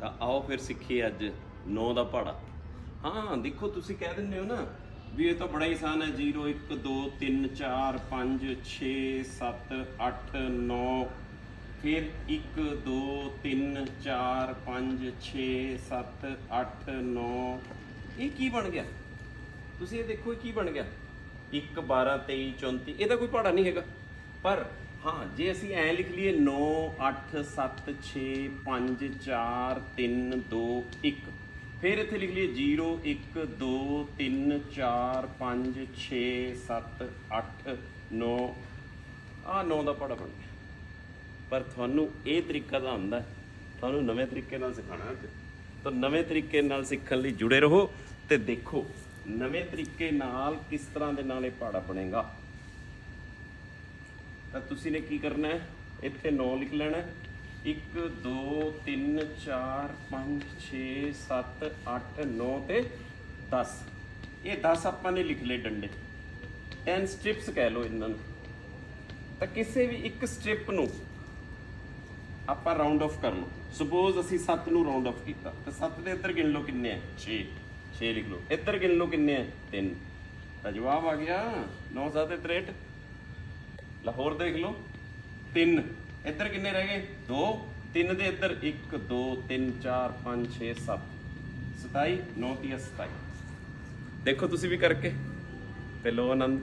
ਤਾਂ ਆਓ ਫਿਰ ਸਿੱਖੀਏ ਅੱਜ 9 ਦਾ ਪਹਾੜਾ ਹਾਂ, ਦੇਖੋ ਤੁਸੀਂ ਕਹਿ ਦਿੰਦੇ ਹੋ ਨਾ ਵੀ ਇਹ ਤਾਂ ਬੜਾ ਹੀ ਆਸਾਨ ਹੈ। 0 1 2 3 4 5 6 7 8 9 ਫਿਰ 1 2 3 4 5 6 7 8 9 ਇਹ ਕੀ ਬਣ ਗਿਆ? ਤੁਸੀਂ ਇਹ ਦੇਖੋ ਇਹ ਕੀ ਬਣ ਗਿਆ? 1 12 23 34 ਇਹਦਾ ਕੋਈ ਪਹਾੜਾ ਨਹੀਂ ਹੈਗਾ। ਪਰ ਹਾਂ, ਜੇ ਅਸੀਂ ਐ ਲਿਖ ਲਈਏ 9 8 7 6 5 4 3 2 1 ਫਿਰ ਇੱਥੇ ਲਿਖ ਲਈਏ 0 1 2 3 4 5 6 7 8 9 ਆ 9 ਦਾ ਪਹਾੜਾ ਬਣ ਗਿਆ ਪਰ ਤੁਹਾਨੂੰ ਇਹ ਤਰੀਕਾ ਤਾਂ ਆਉਂਦਾ। ਤੁਹਾਨੂੰ ਨਵੇਂ ਤਰੀਕੇ ਨਾਲ ਸਿਖਾਣਾ ਅੱਜ। ਤਾਂ ਨਵੇਂ ਤਰੀਕੇ ਨਾਲ ਸਿੱਖਣ ਲਈ ਜੁੜੇ ਰਹੋ ਤੇ ਦੇਖੋ, ਨਵੇਂ ਤਰੀਕੇ ਨਾਲ ਕਿਸ ਤਰ੍ਹਾਂ ਦੇ ਨਾਲ ਇਹ ਪਹਾੜਾ ਬਣੇਗਾ ਤਾਂ ਤੁਸੀਂ ਨੇ ਕੀ ਕਰਨਾ ਹੈ? ਇੱਥੇ 9 ਲਿਖ ਲੈਣਾ 1 2 3 4 5 6 7 8 9 ਤੇ 10 ਇਹ 10 ਆਪਾਂ ਨੇ ਲਿਖ ਲਏ ਡੰਡੇ। 10 ਸਟ੍ਰਿਪਸ ਕਹਿ ਲਓ ਇਹਨਾਂ ਨੂੰ। ਤਾਂ ਕਿਸੇ ਵੀ ਇੱਕ ਸਟ੍ਰਿਪ ਨੂੰ ਆਪਾਂ ਰਾਉਂਡ ਆਫ ਕਰ ਲਓ। ਸਪੋਜ਼ ਅਸੀਂ 7 ਨੂੰ ਰਾਉਂਡ ਆਫ ਕੀਤਾ। ਤਾਂ 7 ਦੇ ਇੱਧਰ ਗਿਣ ਲਓ ਕਿੰਨੇ ਆ 6 6 ਲਿਖ ਲਓ। ਇੱਧਰ ਗਿਣ ਲਓ ਕਿੰਨੇ ਆ 3 ਤਾਂ ਜਵਾਬ ਆ ਗਿਆ। 9 7 63 ਲਾਹੌਰ ਦੇਖ ਲਓ 3 ਇੱਧਰ ਕਿੰਨੇ ਰਹਿ ਗਏ? 2 3 ਦੇ ਇੱਧਰ 1 2 3 4 5 6 7 27 9 30 27 ਦੇਖੋ ਤੁਸੀਂ ਵੀ ਕਰਕੇ। ਤੇ ਲੋ ਆਨੰਦ।